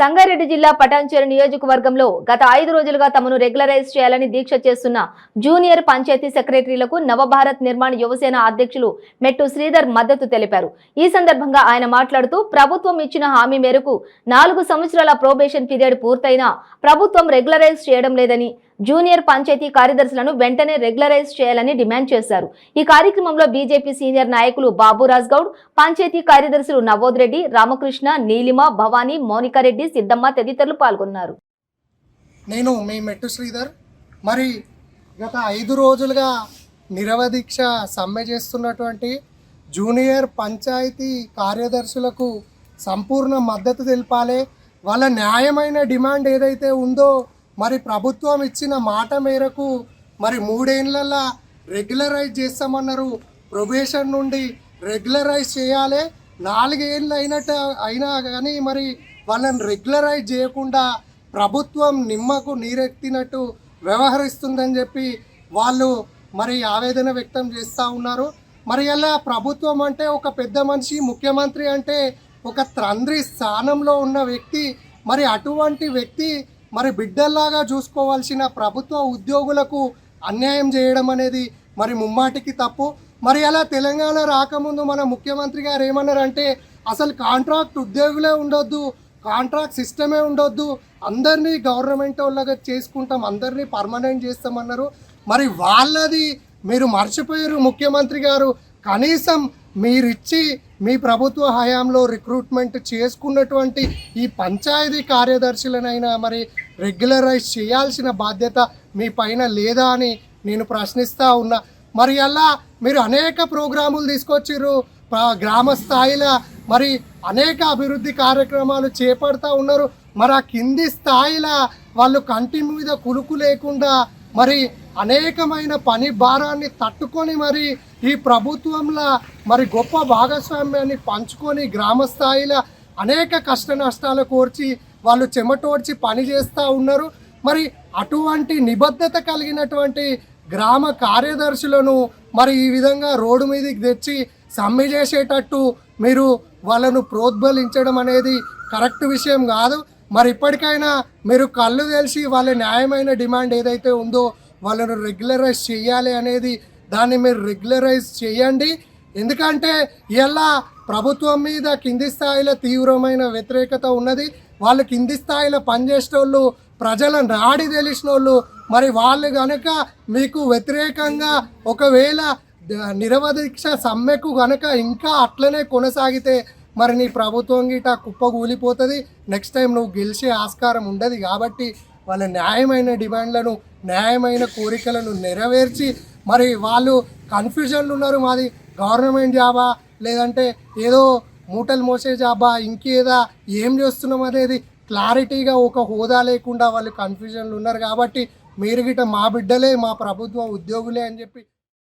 సంగారెడ్డి జిల్లా పటాన్చేరు నియోజకవర్గంలో గత ఐదు రోజులుగా తమను రెగ్యులరైజ్ చేయాలని దీక్ష చేస్తున్న జూనియర్ పంచాయతీ సెక్రటరీలకు నవభారత్ నిర్మాణ యువసేన అధ్యక్షులు మెట్టు శ్రీధర్ మద్దతు తెలిపారు. ఈ సందర్భంగా ఆయన మాట్లాడుతూ ప్రభుత్వం ఇచ్చిన హామీ మేరకు నాలుగు సంవత్సరాల ప్రొబేషన్ పీరియడ్ పూర్తయినా ప్రభుత్వం రెగ్యులరైజ్ చేయడం లేదని జూనియర్ పంచాయతీ కార్యదర్శులను వెంటనే రెగ్యులరైజ్ చేయాలని డిమాండ్ చేశారు. ఈ కార్యక్రమంలో బీజేపీ సీనియర్ నాయకులు బాబురాజ్ గౌడ్ పంచాయతీ కార్యదర్శులు నవోద్ రెడ్డి రామకృష్ణ నీలిమ భవానీ మౌనికారెడ్డి సిద్ధమ్మ తదితరులు పాల్గొన్నారు. నేను మీ మెట్టు శ్రీధర్. మరి గత ఐదు రోజులుగా నిరవదీక్ష సమ్మె చేస్తున్నటువంటి జూనియర్ పంచాయతీ కార్యదర్శులకు సంపూర్ణ మద్దతు తెలపాలి. వాళ్ళ న్యాయమైన డిమాండ్ ఏదైతే ఉందో మరి ప్రభుత్వం ఇచ్చిన మాట మేరకు మరి మూడేళ్ళలో రెగ్యులరైజ్ చేస్తామన్నారు. ప్రొబేషన్ నుండి రెగ్యులరైజ్ చేయాలి. నాలుగేళ్ళు అయినట్టు అయినా కానీ మరి వాళ్ళని రెగ్యులరైజ్ చేయకుండా ప్రభుత్వం నిమ్మకు నీరెత్తినట్టు వ్యవహరిస్తుందని చెప్పి వాళ్ళు మరి ఆవేదన వ్యక్తం చేస్తూ ఉన్నారు. మరి అలా ప్రభుత్వం అంటే ఒక పెద్ద మనిషి ముఖ్యమంత్రి అంటే ఒక తండ్రి స్థానంలో ఉన్న వ్యక్తి మరి అటువంటి వ్యక్తి మరి బిడ్డల్లాగా చూసుకోవాల్సిన ప్రభుత్వ ఉద్యోగులకు అన్యాయం చేయడం అనేది మరి ముమ్మాటికి తప్పు. మరి అలా తెలంగాణ రాకముందు మన ముఖ్యమంత్రి గారు ఏమన్నారంటే అసలు కాంట్రాక్ట్ ఉద్యోగులే ఉండొద్దు కాంట్రాక్ట్ సిస్టమే ఉండొద్దు అందరినీ గవర్నమెంట్ వాళ్ళగా చేసుకుంటాం అందరినీ పర్మనెంట్ చేస్తామన్నారు. మరి వాళ్ళది మీరు మర్చిపోయారు ముఖ్యమంత్రి గారు. కనీసం మీరిచ్చి మీ ప్రభుత్వ హయాంలో రిక్రూట్మెంట్ చేసుకున్నటువంటి ఈ పంచాయతీ కార్యదర్శులనైనా మరి రెగ్యులరైజ్ చేయాల్సిన బాధ్యత మీ పైన లేదా అని నేను ప్రశ్నిస్తూ ఉన్నా. మరి అలా మీరు అనేక ప్రోగ్రాములు తీసుకొచ్చిర్రు. గ్రామ స్థాయిలో మరి అనేక అభివృద్ధి కార్యక్రమాలు చేపడతా ఉన్నారు. మరి ఆ కింది స్థాయిలో వాళ్ళు కంటి మీద కులుకు లేకుండా మరి అనేకమైన పని భారాన్ని తట్టుకొని మరి ఈ ప్రభుత్వంలో మరి గొప్ప భాగస్వామ్యాన్ని పంచుకొని గ్రామ స్థాయిలో అనేక కష్ట నష్టాలు కోర్చి వాళ్ళు చెమటోడ్చి పని చేస్తూ ఉన్నారు. మరి అటువంటి నిబద్ధత కలిగినటువంటి గ్రామ కార్యదర్శులను మరి ఈ విధంగా రోడ్డు మీదకి తెచ్చి సమ్మె చేసేటట్టు మీరు వాళ్ళను ప్రోద్బలించడం అనేది కరెక్ట్ విషయం కాదు. మరి ఇప్పటికైనా మీరు కళ్ళు తెలిసి వాళ్ళ న్యాయమైన డిమాండ్ ఏదైతే ఉందో వాళ్ళను రెగ్యులరైజ్ చేయాలి అనేది దాన్ని మీరు రెగ్యులరైజ్ చేయండి. ఎందుకంటే ఇలా ప్రభుత్వం మీద కింది స్థాయిలో తీవ్రమైన వ్యతిరేకత ఉన్నది. వాళ్ళు కింది స్థాయిలో పనిచేసేటోళ్ళు ప్రజల నాడి తెలిసిన వాళ్ళు మరి వాళ్ళు కనుక మీకు వ్యతిరేకంగా ఒకవేళ నిరవధిక్ష నిరవదీక్ష సమ్మెకు కనుక ఇంకా అట్లనే కొనసాగితే మరి నీ ప్రభుత్వం గిట కుప్పగూలిపోతుంది నెక్స్ట్ టైం నువ్వు గెలిచే ఆస్కారం ఉండదు కాబట్టి వాళ్ళ న్యాయమైన డిమాండ్లను న్యాయమైన కోరికలను నెరవేర్చి మరి వాళ్ళు కన్ఫ్యూజన్లు ఉన్నారు మాది. గవర్నమెంట్ జాబా లేదంటే ఏదో మూటలు మోసే జాబా ఇంకేదా? ఏం చేస్తున్నాం అనేది క్లారిటీగా ఒక హోదా లేకుండా వాళ్ళు కన్ఫ్యూజన్లు ఉన్నారు కాబట్టి మీరు గిట మా బిడ్డలే మా ప్రభుత్వ ఉద్యోగులే అని చెప్పి